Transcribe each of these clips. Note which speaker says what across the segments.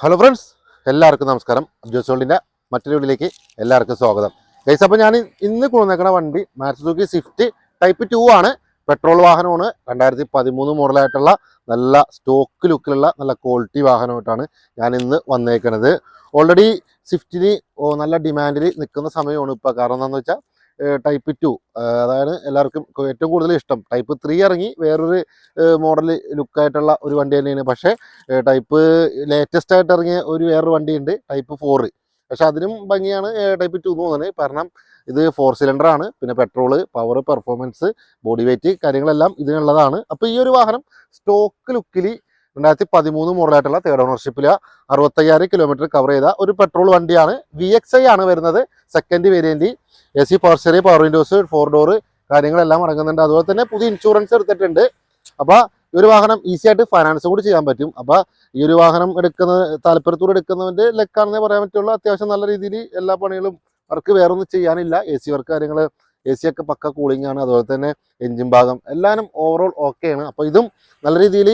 Speaker 1: Hello friends എല്ലാവർക്കും നമസ്കാരം. ജോസോളിന്റെ മറ്റൊരു വീട്ടിലേക്ക് എല്ലാവർക്കും സ്വാഗതം. ഗൈസ് അപ്പോൾ ഞാൻ ഇന്ന് കൊണ്ടുവന്നേക്കുന്ന വണ്ടി മാർസുസുക്കി സ്വിഫ്റ്റ് ടൈപ്പ് ടു ആണ്. പെട്രോൾ വാഹനമാണ്. രണ്ടായിരത്തി പതിമൂന്ന് മോഡലായിട്ടുള്ള നല്ല സ്റ്റോക്ക് ലുക്കിലുള്ള നല്ല ക്വാളിറ്റി വാഹനമായിട്ടാണ് ഞാൻ ഇന്ന് വന്നേക്കുന്നത് ഓൾറെഡി സ്വിഫ്റ്റിന് നല്ല ഡിമാൻഡിൽ നിൽക്കുന്ന സമയമാണ് ഇപ്പോൾ കാരണം എന്താണെന്ന് വെച്ചാൽ ടൈപ്പ് ടു അതായത് എല്ലാവർക്കും ഏറ്റവും കൂടുതൽ ഇഷ്ടം. ടൈപ്പ് ത്രീ ഇറങ്ങി വേറൊരു മോഡൽ ലുക്കായിട്ടുള്ള ഒരു വണ്ടി തന്നെയാണ്. പക്ഷേ ടൈപ്പ് ലേറ്റസ്റ്റ് ആയിട്ട് ഇറങ്ങിയ ഒരു വേറൊരു വണ്ടിയുണ്ട് ടൈപ്പ് ഫോറ് പക്ഷെ അതിനും ഭംഗിയാണ് ടൈപ്പ് ടു എന്ന് തോന്നുന്നത് കാരണം ഇത് ഫോർ സിലിണ്ടർ ആണ്. പിന്നെ petrol power performance body weight കാര്യങ്ങളെല്ലാം ഇതിനുള്ളതാണ്. അപ്പോൾ ഈ ഒരു വാഹനം സ്റ്റോക്ക് ലുക്കിൽ രണ്ടായിരത്തി പതിമൂന്ന് മോഡലായിട്ടുള്ള തേർഡ് ഓണർഷിപ്പിൽ അറുപത്തയ്യായിരം കിലോമീറ്റർ കവർ ചെയ്ത ഒരു പെട്രോൾ വണ്ടിയാണ് വി എക്സ് ഐ ആണ് വരുന്നത്. Second variant A C power steering power windows four door കാര്യങ്ങളെല്ലാം അടങ്ങുന്നുണ്ട്. അതുപോലെ തന്നെ പുതിയ ഇൻഷുറൻസ് എടുത്തിട്ടുണ്ട്. അപ്പോൾ ഈ ഒരു വാഹനം ഈസി ആയിട്ട് ഫൈനാൻസ് കൂടി ചെയ്യാൻ പറ്റും. അപ്പോൾ ഈ ഒരു വാഹനം എടുക്കുന്ന താല്പര്യത്തോടെ എടുക്കുന്നവന്റെ ലെക്കാണെന്നേ പറയാൻ പറ്റുള്ളൂ. അത്യാവശ്യം നല്ല രീതിയിൽ എല്ലാ പണികളും വർക്ക് വേറൊന്നും ചെയ്യാനില്ല. എ സി വർക്ക് കാര്യങ്ങൾ എ സി ഒക്കെ പക്ക കൂളിംഗ് ആണ്. അതുപോലെ തന്നെ എഞ്ചിൻ ഭാഗം എല്ലാവരും ഓവറോൾ ഓക്കെ ആണ്. അപ്പോൾ ഇതും നല്ല രീതിയിൽ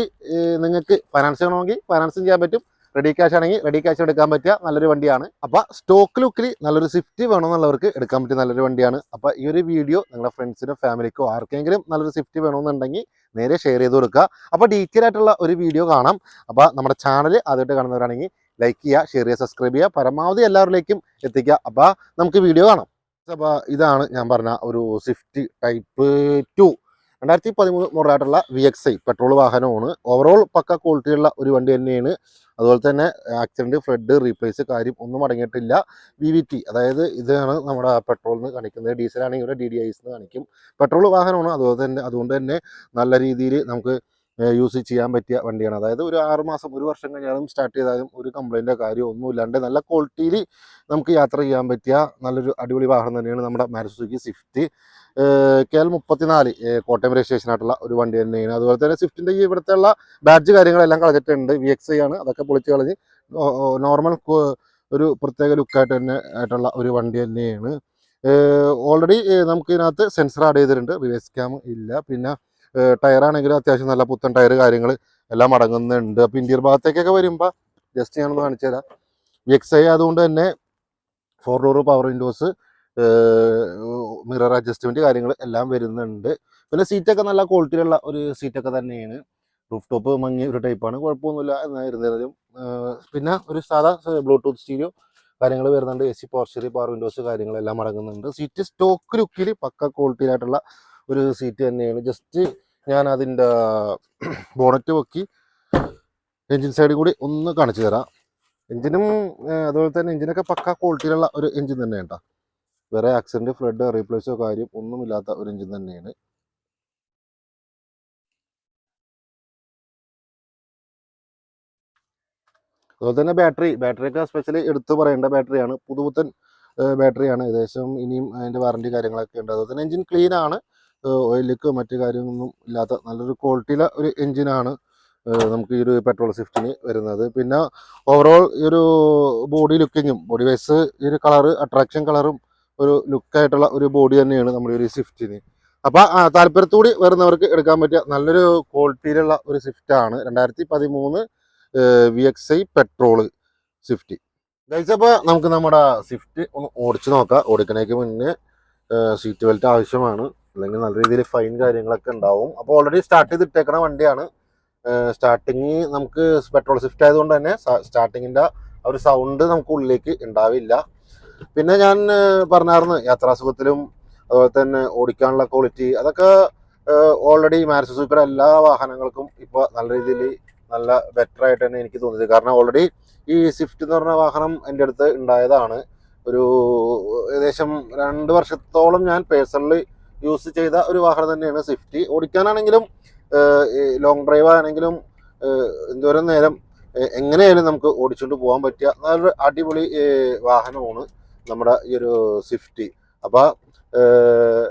Speaker 1: നിങ്ങൾക്ക് ഫൈനാൻസ് ചെയ്യണമെങ്കിൽ ഫൈനാൻസും ചെയ്യാൻ പറ്റും. റെഡി ക്യാഷ് ആണെങ്കിൽ റെഡി ക്യാഷ് എടുക്കാൻ പറ്റിയ നല്ലൊരു വണ്ടിയാണ്. അപ്പോൾ സ്റ്റോക്ക് ലുക്കിൽ നല്ലൊരു സ്വിഫ്റ്റ് വേണമെന്നുള്ളവർക്ക് എടുക്കാൻ പറ്റിയ നല്ലൊരു വണ്ടിയാണ്. അപ്പോൾ ഈ ഒരു വീഡിയോ നിങ്ങളുടെ ഫ്രണ്ട്സിനോ ഫാമിലിക്കോ ആർക്കെങ്കിലും നല്ലൊരു സ്വിഫ്റ്റ് വേണമെന്നുണ്ടെങ്കിൽ നേരെ ഷെയർ ചെയ്ത് കൊടുക്കുക. അപ്പോൾ ഡീറ്റെയിൽ ആയിട്ടുള്ള ഒരു വീഡിയോ കാണാം. അപ്പോൾ നമ്മുടെ ചാനൽ ആദ്യമായിട്ട് കാണുന്നവരാണെങ്കിൽ ലൈക്ക് ചെയ്യുക ഷെയർ ചെയ്യുക സബ്സ്ക്രൈബ് ചെയ്യുക. പരമാവധി എല്ലാവരിലേക്കും എത്തിക്കുക. അപ്പോൾ നമുക്ക് വീഡിയോ കാണാം. അപ്പോൾ ഇതാണ് ഞാൻ പറഞ്ഞ ഒരു സ്വിഫ്റ്റ് ടൈപ്പ് ടു രണ്ടായിരത്തി പതിമൂന്ന് മോഡലായിട്ടുള്ള വി എക്സ് ഐ പെട്രോൾ വാഹനമാണ്. ഓവറോൾ പക്ക ക്വാളിറ്റിയുള്ള ഒരു വണ്ടി തന്നെയാണ്. അതുപോലെ തന്നെ ആക്സിഡന്റ് ഫ്ലഡ് റീപ്ലേസ് കാര്യം ഒന്നും അടങ്ങിയിട്ടില്ല. വി വി ടി അതായത് ഇതാണ് നമ്മുടെ പെട്രോളിന് കാണിക്കുന്നത്. ഡീസലാണെങ്കിൽ ഇവിടെ ഡി ഡി ഐസ് കാണിക്കും. പെട്രോൾ വാഹനമാണ്. അതുപോലെ തന്നെ അതുകൊണ്ട് തന്നെ നല്ല രീതിയിൽ നമുക്ക് യൂസ് ചെയ്യാൻ പറ്റിയ വണ്ടിയാണ്. അതായത് ഒരു ആറുമാസം ഒരു വർഷം കഴിഞ്ഞാലും സ്റ്റാർട്ട് ചെയ്താലും ഒരു കംപ്ലൈന്റോ കാര്യമോ ഒന്നുമില്ലാണ്ട് നല്ല ക്വാളിറ്റിയിൽ നമുക്ക് യാത്ര ചെയ്യാൻ പറ്റിയ നല്ലൊരു അടിപൊളി വാഹനം തന്നെയാണ് നമ്മുടെ മാരുസുക്കി സ്വിഫ്റ്റ് കെ എൽ മുപ്പത്തിനാല് കോട്ടയം രജിസ്ട്രേഷൻ ആയിട്ടുള്ള ഒരു വണ്ടി തന്നെയാണ്. അതുപോലെ തന്നെ സ്വിഫ്റ്റിന്റെ ഈ ഇവിടുത്തെ ഉള്ള ബാഡ്ജ് കാര്യങ്ങളെല്ലാം കളഞ്ഞിട്ടുണ്ട്. വി എക്സ് ഐ ആണ്. അതൊക്കെ പൊളിച്ച് കളഞ്ഞ് നോർമൽ ഒരു പ്രത്യേക ലുക്കായിട്ട് തന്നെ ആയിട്ടുള്ള ഒരു വണ്ടി തന്നെയാണ്. ഓൾറെഡി നമുക്ക് ഇതിനകത്ത് സെൻസർ ആഡ് ചെയ്തിട്ടുണ്ട്. റിവേഴ്സ് ക്യാം ഇല്ല. പിന്നെ ടയറാണെങ്കിലും അത്യാവശ്യം നല്ല പുത്തൻ ടയർ കാര്യങ്ങൾ എല്ലാം അടങ്ങുന്നുണ്ട്. അപ്പോൾ ഇന്ത്യർ ഭാഗത്തേക്കൊക്കെ വരുമ്പോൾ ജസ്റ്റ് ഞാനൊന്ന് കാണിച്ചു തരാം. എക്സ് ഐ അതുകൊണ്ട് തന്നെ four door power windows mirror adjustment കാര്യങ്ങൾ എല്ലാം വരുന്നുണ്ട്. പിന്നെ സീറ്റൊക്കെ നല്ല ക്വാളിറ്റിയിലുള്ള ഒരു സീറ്റൊക്കെ തന്നെയാണ്. റൂഫ് ടോപ്പ് മങ്ങിയ ഒരു ടൈപ്പാണ് കുഴപ്പമൊന്നുമില്ല എന്നായിരുന്നാലും പിന്നെ ഒരു സാധാ ബ്ലൂടൂത്ത് സ്റ്റീരിയോ കാര്യങ്ങൾ വരുന്നുണ്ട്. A C power stereo power windows കാര്യങ്ങളെല്ലാം അടങ്ങുന്നുണ്ട്. സീറ്റ് സ്റ്റോക്ക് ലുക്കിൽ പക്ക ക്വാളിറ്റിയിലായിട്ടുള്ള ഒരു സീറ്റ് തന്നെയാണ്. ജസ്റ്റ് ഞാൻ അതിന്റെ ബോണറ്റ് പൊക്കി എൻജിൻ സൈഡിൽ കൂടി ഒന്ന് കാണിച്ചു തരാം. എഞ്ചിനും അതുപോലെ തന്നെ എഞ്ചിനൊക്കെ പക്ക ക്വാളിറ്റിയിലുള്ള ഒരു എഞ്ചിൻ തന്നെയാണ് കേട്ടോ വേറെ ആക്സിഡന്റ് ഫ്ലഡ് റീപ്ലേസോ കാര്യം ഒന്നുമില്ലാത്ത ഒരു എഞ്ചിൻ തന്നെയാണ്. അതുപോലെ തന്നെ ബാറ്ററി ബാറ്ററിയൊക്കെ സ്പെഷ്യലി എടുത്തു പറയേണ്ട ബാറ്ററിയാണ് പുതുപുത്തൻ ബാറ്ററിയാണ് ഏകദേശം ഇനിയും അതിന്റെ വാറന്റി കാര്യങ്ങളൊക്കെ ഉണ്ട്. അതുപോലെ തന്നെ എഞ്ചിൻ ക്ലീൻ ആണ്. ഓയിൽ മറ്റു കാര്യങ്ങളൊന്നും ഇല്ലാത്ത നല്ലൊരു ക്വാളിറ്റിയിലെ ഒരു എഞ്ചിനാണ് നമുക്ക് ഈ ഒരു പെട്രോൾ സ്വിഫ്റ്റിന് വരുന്നത്. പിന്നെ ഓവറോൾ ഈ ഒരു ബോഡി ലുക്കിങ്ങും ബോഡി വൈസ് ഈ ഒരു കളറ് അട്രാക്ഷൻ കളറും ഒരു ലുക്കായിട്ടുള്ള ഒരു ബോഡി തന്നെയാണ് നമ്മുടെ ഒരു സ്വിഫ്റ്റിന് അപ്പോൾ താല്പര്യത്തോടി വരുന്നവർക്ക് എടുക്കാൻ പറ്റിയ നല്ലൊരു ക്വാളിറ്റിയിലുള്ള ഒരു സ്വിഫ്റ്റാണ് രണ്ടായിരത്തി പതിമൂന്ന് V X I petrol Swift കഴിച്ചപ്പോൾ നമുക്ക് നമ്മുടെ സ്വിഫ്റ്റ് ഒന്ന് ഓടിച്ചു നോക്കാം. ഓടിക്കണേക്ക് മുന്നേ സീറ്റ് ബെൽറ്റ് ആവശ്യമാണ്. അല്ലെങ്കിൽ നല്ല രീതിയിൽ ഫൈൻ കാര്യങ്ങളൊക്കെ ഉണ്ടാവും. അപ്പോൾ ഓൾറെഡി സ്റ്റാർട്ട് ചെയ്തിട്ടേക്കണ വണ്ടിയാണ്. സ്റ്റാർട്ടിങ് നമുക്ക് പെട്രോൾ സ്വിഫ്റ്റ് ആയതുകൊണ്ട് തന്നെ സ്റ്റാർട്ടിങ്ങിന്റെ ആ ഒരു സൗണ്ട് നമുക്ക് ഉള്ളിലേക്ക് ഉണ്ടാവില്ല. പിന്നെ ഞാൻ പറഞ്ഞായിരുന്നു യാത്രാസുഖത്തിലും അതുപോലെ തന്നെ ഓടിക്കാനുള്ള ക്വാളിറ്റി അതൊക്കെ ഓൾറെഡി മാരുസുസുക്കിയുടെ എല്ലാ വാഹനങ്ങൾക്കും ഇപ്പോൾ നല്ല രീതിയിൽ നല്ല ബെറ്റർ ആയിട്ട് തന്നെ എനിക്ക് തോന്നിയത്. കാരണം ഓൾറെഡി ഈ സ്വിഫ്റ്റ് എന്ന് പറഞ്ഞ വാഹനം എന്റെ അടുത്ത് ഉണ്ടായതാണ്. ഒരു ഏകദേശം രണ്ട് വർഷത്തോളം ഞാൻ പേഴ്സണലി യൂസ് ചെയ്ത ഒരു വാഹനം തന്നെയാണ് സ്വിഫ്റ്റ് ഓടിക്കാനാണെങ്കിലും ലോങ് ഡ്രൈവ് ആണെങ്കിലും എന്തോരം നേരം എങ്ങനെയായാലും നമുക്ക് ഓടിച്ചുകൊണ്ട് പോകാൻ പറ്റിയ നല്ലൊരു അടിപൊളി വാഹനമാണ് നമ്മുടെ ഈ ഒരു സ്വിഫ്റ്റ് അപ്പോൾ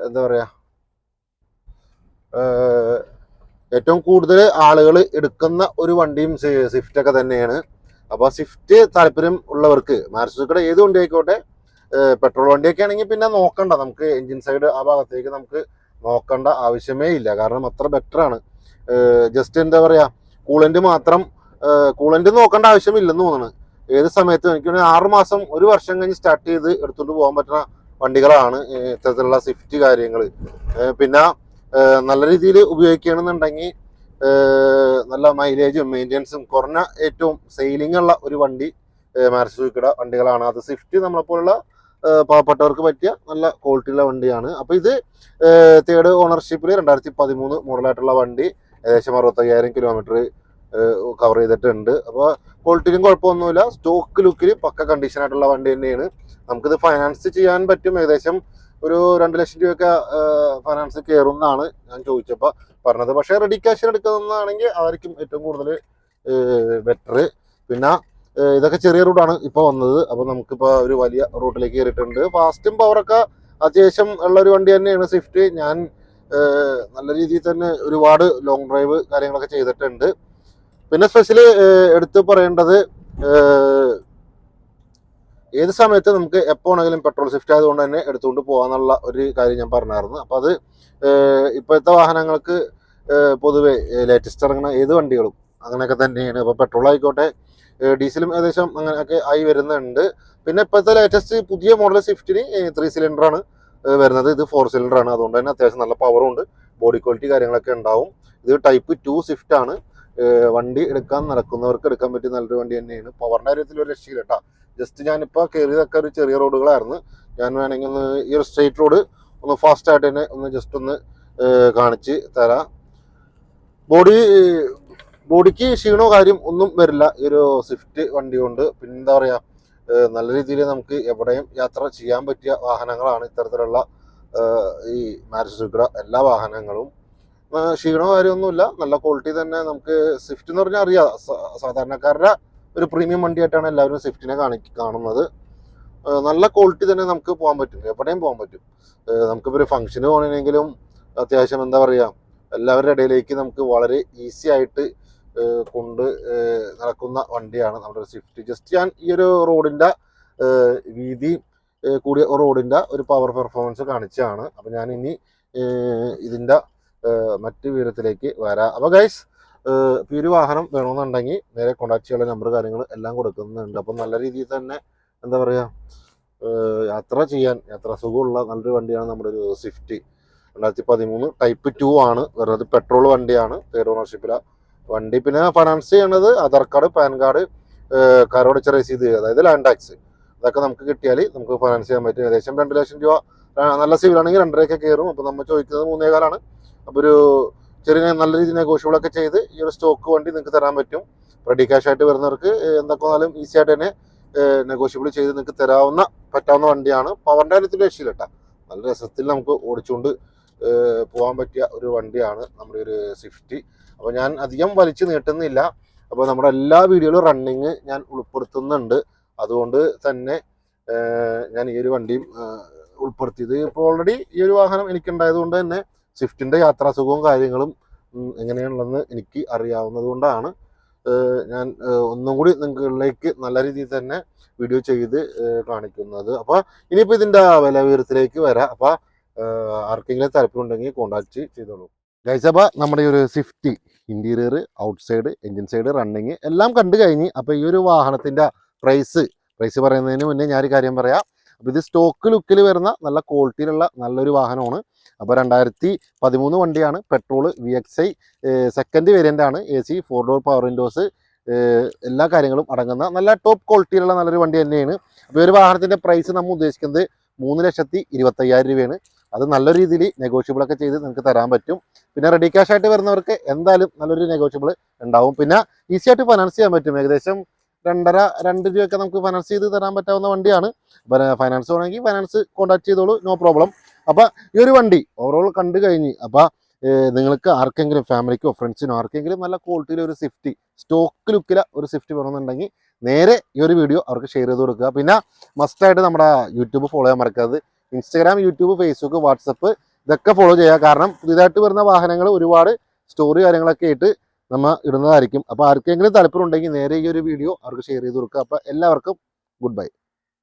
Speaker 1: എന്താ പറയുക ഏറ്റവും കൂടുതൽ ആളുകൾ എടുക്കുന്ന ഒരു വണ്ടിയും സ്വിഫ്റ്റ് ഒക്കെ തന്നെയാണ്. അപ്പോൾ സ്വിഫ്റ്റ് താല്പര്യം ഉള്ളവർക്ക് മാരുസുക്കയുടെ ഏത് വണ്ടി ആയിക്കോട്ടെ പെട്രോൾ വണ്ടിയൊക്കെ ആണെങ്കിൽ പിന്നെ നോക്കണ്ട. നമുക്ക് എൻജിൻ സൈഡ് ആ ഭാഗത്തേക്ക് നമുക്ക് നോക്കേണ്ട ആവശ്യമേ ഇല്ല. കാരണം അത്ര ബെറ്റർ ആണ്. ജസ്റ്റ് എന്താ പറയുക കൂളന്റ് മാത്രം കൂളന്റ് നോക്കേണ്ട ആവശ്യമില്ലെന്ന് തോന്നുന്നു. ഏത് സമയത്തും എനിക്ക് ആറുമാസം ആറ് മാസം ഒരു വർഷം കഴിഞ്ഞ് സ്റ്റാർട്ട് ചെയ്ത് എടുത്തുകൊണ്ട് പോകാൻ പറ്റുന്ന വണ്ടികളാണ് ഇത്തരത്തിലുള്ള സ്വിഫ്റ്റ് കാര്യങ്ങൾ പിന്നെ നല്ല രീതിയിൽ ഉപയോഗിക്കുകയാണെന്നുണ്ടെങ്കിൽ നല്ല മൈലേജും മെയിന്റെനൻസും കുറഞ്ഞ ഏറ്റവും സെയിലിംഗ് ഉള്ള ഒരു വണ്ടി മാർസുക്കിട വണ്ടികളാണ്. അത് സ്വിഫ്റ്റ് നമ്മളെപ്പോലുള്ള പാവപ്പെട്ടവർക്ക് പറ്റിയ നല്ല ക്വാളിറ്റിയുള്ള വണ്ടിയാണ്. അപ്പോൾ ഇത് തേർഡ് ഓണർഷിപ്പിൽ രണ്ടായിരത്തി പതിമൂന്ന് മോഡലായിട്ടുള്ള വണ്ടി ഏകദേശം അറുപത്തയ്യായിരം കിലോമീറ്റർ കവർ ചെയ്തിട്ടുണ്ട്. അപ്പോൾ ക്വാളിറ്റിയിലും കുഴപ്പമൊന്നുമില്ല. സ്റ്റോക്ക് ലുക്കിൽ പക്ക കണ്ടീഷൻ ആയിട്ടുള്ള വണ്ടി തന്നെയാണ്. നമുക്കിത് ഫൈനാൻസ് ചെയ്യാൻ പറ്റും. ഏകദേശം ഒരു രണ്ട് ലക്ഷം രൂപയൊക്കെ ഫൈനാൻസ് കയറും എന്നാണ് ഞാൻ ചോദിച്ചപ്പോൾ പറഞ്ഞത്. പക്ഷേ റെഡി ക്യാഷിന് എടുക്കുന്നതാണെങ്കിൽ ആയിരിക്കും ഏറ്റവും കൂടുതൽ ബെറ്റർ പിന്നെ ഇതൊക്കെ ചെറിയ റൂട്ടാണ് ഇപ്പോൾ വന്നത്. അപ്പോൾ നമുക്കിപ്പോൾ ഒരു വലിയ റൂട്ടിലേക്ക് കയറിയിട്ടുണ്ട്. ഫാസ്റ്റും പവറൊക്കെ അത്യാവശ്യം ഉള്ള ഒരു വണ്ടി തന്നെയാണ് സ്വിഫ്റ്റ് ഞാൻ നല്ല രീതിയിൽ തന്നെ ഒരുപാട് ലോങ് ഡ്രൈവ് കാര്യങ്ങളൊക്കെ ചെയ്തിട്ടുണ്ട്. പിന്നെ സ്പെഷ്യലി എടുത്തു പറയേണ്ടത് ഏത് സമയത്ത് നമുക്ക് എപ്പോൾ ആണെങ്കിലും പെട്രോൾ സ്വിഫ്റ്റ് ആയതുകൊണ്ട് തന്നെ എടുത്തുകൊണ്ട് പോകാന്നുള്ള ഒരു കാര്യം ഞാൻ പറഞ്ഞായിരുന്നു. അപ്പോൾ അത് ഇപ്പോഴത്തെ വാഹനങ്ങൾക്ക് പൊതുവേ ലേറ്റസ്റ്റ് ഇറങ്ങുന്ന ഏത് വണ്ടികളും അങ്ങനെയൊക്കെ തന്നെയാണ്. അപ്പോൾ പെട്രോൾ ആയിക്കോട്ടെ ഡീസലും ഏകദേശം അങ്ങനെയൊക്കെ ആയി വരുന്നുണ്ട്. പിന്നെ ഇപ്പോഴത്തെ ലേറ്റസ്റ്റ് പുതിയ മോഡൽ സ്വിഫ്റ്റിന് ത്രീ സിലിണ്ടറാണ് വരുന്നത്. ഇത് ഫോർ സിലിണ്ടറാണ് അതുകൊണ്ട് തന്നെ അത്യാവശ്യം നല്ല പവറും ഉണ്ട്. ബോഡി ക്വാളിറ്റി കാര്യങ്ങളൊക്കെ ഉണ്ടാവും. ഇത് ടൈപ്പ് ടു സ്വിഫ്റ്റ് ആണ്. വണ്ടി എടുക്കാൻ നടക്കുന്നവർക്ക് എടുക്കാൻ പറ്റിയ നല്ലൊരു വണ്ടി തന്നെയാണ്. പവറിന്റെ കാര്യത്തിൽ ഒരു രക്ഷയില്ല കേട്ടോ ജസ്റ്റ് ഞാനിപ്പോൾ കയറിയതൊക്കെ ഒരു ചെറിയ റോഡുകളായിരുന്നു ഞാൻ വേണമെങ്കിൽ ഒന്ന് ഈ ഒരു സ്ട്രേറ്റ് റോഡ് ഒന്ന് ഫാസ്റ്റായിട്ട് തന്നെ ഒന്ന് ജസ്റ്റ് ഒന്ന് കാണിച്ച് തരാം. ബോഡി ബോഡിക്ക് ക്ഷീണോ കാര്യം ഒന്നും വരില്ല. ഈ ഒരു സ്വിഫ്റ്റ് വണ്ടി കൊണ്ട്. പിന്നെന്താ പറയുക നല്ല രീതിയിൽ നമുക്ക് എവിടെയും യാത്ര ചെയ്യാൻ പറ്റിയ വാഹനങ്ങളാണ് ഇത്തരത്തിലുള്ള ഈ ഈ മാരുസുഗ്ര എല്ലാ വാഹനങ്ങളും ക്ഷീണോ കാര്യമൊന്നുമില്ല. നല്ല ക്വാളിറ്റി തന്നെ നമുക്ക് സ്വിഫ്റ്റ് എന്ന് പറഞ്ഞാൽ അറിയാം. സാധാരണക്കാരുടെ ഒരു പ്രീമിയം വണ്ടിയായിട്ടാണ് എല്ലാവരും സ്വിഫ്റ്റിനെ കാണി കാണുന്നത്. നല്ല ക്വാളിറ്റി തന്നെ നമുക്ക് പോകാൻ പറ്റും. എവിടെയും പോകാൻ പറ്റും. നമുക്കിപ്പോൾ ഒരു ഫംഗ്ഷന് പോകണമെങ്കിലും അത്യാവശ്യം എന്താ പറയുക എല്ലാവരുടെ ഇടയിലേക്ക് നമുക്ക് വളരെ ഈസി ആയിട്ട് കൊണ്ട് നടക്കുന്ന വണ്ടിയാണ് നമ്മുടെ സ്വിഫ്റ്റ് ജസ്റ്റ് ഞാൻ ഈ ഒരു റോഡിന്റെ വീതി കൂടിയ റോഡിന്റെ ഒരു പവർ പെർഫോമൻസ് കാണിച്ചാണ് അപ്പോൾ ഞാൻ ഇനി ഇതിന്റെ മറ്റ് വിവരത്തിലേക്ക് വരാം. അപ്പോൾ ഗൈസ് ഇപ്പോൾ ഒരു വാഹനം വേണമെന്നുണ്ടെങ്കിൽ നേരെ കോൺടാക്ട് ചെയ്യാനുള്ള നമ്പർ കാര്യങ്ങൾ എല്ലാം കൊടുക്കുന്നുണ്ട്. അപ്പം നല്ല രീതിയിൽ തന്നെ എന്താ പറയുക യാത്ര ചെയ്യാൻ യാത്ര സുഖമുള്ള നല്ലൊരു വണ്ടിയാണ് നമ്മുടെ ഒരു സ്വിഫ്റ്റ് രണ്ടായിരത്തി പതിമൂന്ന് ടൈപ്പ് ടു ആണ്. വരുന്നത് പെട്രോൾ വണ്ടിയാണ്. തേർഡ് ഓണർഷിപ്പില വണ്ടി പിന്നെ ഫൈനാൻസ് ചെയ്യണത് ആധാർ കാർഡ് പാൻ കാർഡ് കരോടിച്ച രസീത് അതായത് ലാൻഡ് ടാക്സ് അതൊക്കെ നമുക്ക് കിട്ടിയാൽ നമുക്ക് ഫൈനാൻസ് ചെയ്യാൻ പറ്റും. ഏകദേശം രണ്ട് ലക്ഷം രൂപ നല്ല നല്ല സിവിലാണെങ്കിൽ രണ്ടരയൊക്കെ കയറും. അപ്പോൾ നമ്മൾ ചോദിക്കുന്നത് മൂന്നേകാലാണ്. അപ്പോൾ ഒരു ചെറിയ നല്ല രീതിയിൽ നെഗോഷ്യബിളൊക്കെ ചെയ്ത് ഈ ഒരു സ്റ്റോക്ക് വണ്ടി നിങ്ങൾക്ക് തരാൻ പറ്റും. റെഡി ക്യാഷ് ആയിട്ട് വരുന്നവർക്ക് എന്തൊക്കെ വന്നാലും ഈസി ആയിട്ട് തന്നെ നെഗോഷ്യബിൾ ചെയ്ത് നിങ്ങൾക്ക് തരാവുന്ന പറ്റാവുന്ന വണ്ടിയാണ് പവറിന്റെ കാര്യത്തിൽ രക്ഷയില്ല കേട്ടോ നല്ല രസത്തിൽ നമുക്ക് ഓടിച്ചുകൊണ്ട് പോകാൻ പറ്റിയ ഒരു വണ്ടിയാണ് നമ്മുടെ ഒരു സ്വിഫ്റ്റ് അപ്പോൾ ഞാൻ അധികം വലിച്ചു നീട്ടുന്നില്ല. അപ്പോൾ നമ്മുടെ എല്ലാ വീഡിയോയിലും റണ്ണിങ് ഞാൻ ഉൾപ്പെടുത്തുന്നുണ്ട്. അതുകൊണ്ട് തന്നെ ഞാൻ ഈ ഒരു വണ്ടിയും ഉൾപ്പെടുത്തിയത്. ഇപ്പോൾ ഓൾറെഡി ഈ ഒരു വാഹനം എനിക്കുണ്ടായത് കൊണ്ട് തന്നെ സ്വിഫ്റ്റിന്റെ യാത്രാസുഖവും കാര്യങ്ങളും എങ്ങനെയാണുള്ളതെന്ന് എനിക്ക് അറിയാവുന്നത് കൊണ്ടാണ്. ഞാൻ ഒന്നും കൂടി നിങ്ങളിലേക്ക് നല്ല രീതിയിൽ തന്നെ വീഡിയോ ചെയ്ത് കാണിക്കുന്നത്. അപ്പോൾ ഇനിയിപ്പോൾ ഇതിന്റെ വില വിവരത്തിലേക്ക് വരാം. അപ്പോൾ ആർക്കെങ്കിലും താല്പര്യം ഉണ്ടെങ്കിൽ കോൺടാക്ട് ചെയ്തോളൂ. ഗൈസ് അപ്പോൾ നമ്മുടെ ഈ ഒരു Swift interior outside engine side running എല്ലാം കണ്ടു കഴിഞ്ഞ് അപ്പോൾ ഈ ഒരു വാഹനത്തിന്റെ പ്രൈസ് പ്രൈസ് പറയുന്നതിന് മുന്നേ ഞാനൊരു കാര്യം പറയാം. അപ്പോൾ ഇത് സ്റ്റോക്ക് ലുക്കിൽ വരുന്ന നല്ല ക്വാളിറ്റിയിലുള്ള നല്ലൊരു വാഹനമാണ്. അപ്പോൾ രണ്ടായിരത്തി പതിമൂന്ന് വണ്ടിയാണ് petrol V X I second variant ആണ് A C four door power windows എല്ലാ കാര്യങ്ങളും അടങ്ങുന്ന നല്ല ടോപ്പ് ക്വാളിറ്റിയിലുള്ള നല്ലൊരു വണ്ടി തന്നെയാണ്. അപ്പോൾ ഈ ഒരു വാഹനത്തിന്റെ പ്രൈസ് നമ്മൾ ഉദ്ദേശിക്കുന്നത് മൂന്ന് ലക്ഷത്തി ഇരുപത്തയ്യായിരം രൂപയാണ്. അത് നല്ല രീതിയിൽ നെഗോഷ്യബിൾ ഒക്കെ ചെയ്ത് നിങ്ങൾക്ക് തരാൻ പറ്റും. പിന്നെ റെഡി ക്യാഷ് ആയിട്ട് വരുന്നവർക്ക് എന്തായാലും നല്ലൊരു നെഗോഷ്യബിൾ ഉണ്ടാവും. പിന്നെ ഈസി ആയിട്ട് ഫൈനാൻസ് ചെയ്യാൻ പറ്റും. ഏകദേശം രണ്ടര രണ്ട് രൂപയൊക്കെ നമുക്ക് ഫൈനാൻസ് ചെയ്ത് തരാൻ പറ്റാവുന്ന വണ്ടിയാണ്. ഫൈനാൻസ് വേണമെങ്കിൽ ഫൈനാൻസ് കോൺടാക്ട് ചെയ്തോളൂ. നോ പ്രോബ്ലം അപ്പം ഈ ഒരു വണ്ടി ഓവറോൾ കണ്ടു കഴിഞ്ഞ് അപ്പം നിങ്ങൾക്ക് ആർക്കെങ്കിലും ഫാമിലിക്കോ ഫ്രണ്ട്സിനോ ആർക്കെങ്കിലും നല്ല ക്വാളിറ്റിയിൽ ഒരു സ്വിഫ്റ്റ് സ്റ്റോക്ക് ലുക്കിലെ ഒരു സ്വിഫ്റ്റ് വേണമെന്നുണ്ടെങ്കിൽ നേരെ ഈ ഒരു വീഡിയോ അവർക്ക് ഷെയർ ചെയ്ത് കൊടുക്കുക. പിന്നെ മസ്റ്റായിട്ട് നമ്മുടെ യൂട്യൂബ് ഫോളോ ചെയ്യാൻ മറക്കരുത്. ഇൻസ്റ്റാഗ്രാം യൂട്യൂബ് ഫേസ്ബുക്ക് വാട്സപ്പ് ഇതൊക്കെ ഫോളോ ചെയ്യുക. കാരണം പുതിയതായിട്ട് വരുന്ന വാഹനങ്ങൾ ഒരുപാട് സ്റ്റോറി കാര്യങ്ങളൊക്കെ ആയിട്ട് നമ്മൾ ഇടുന്നതായിരിക്കും. അപ്പോൾ ആർക്കെങ്കിലും താല്പര്യം ഉണ്ടെങ്കിൽ നേരെ ഈ ഒരു വീഡിയോ അവർക്ക് ഷെയർ ചെയ്ത് കൊടുക്കുക. അപ്പോൾ എല്ലാവർക്കും ഗുഡ് ബൈ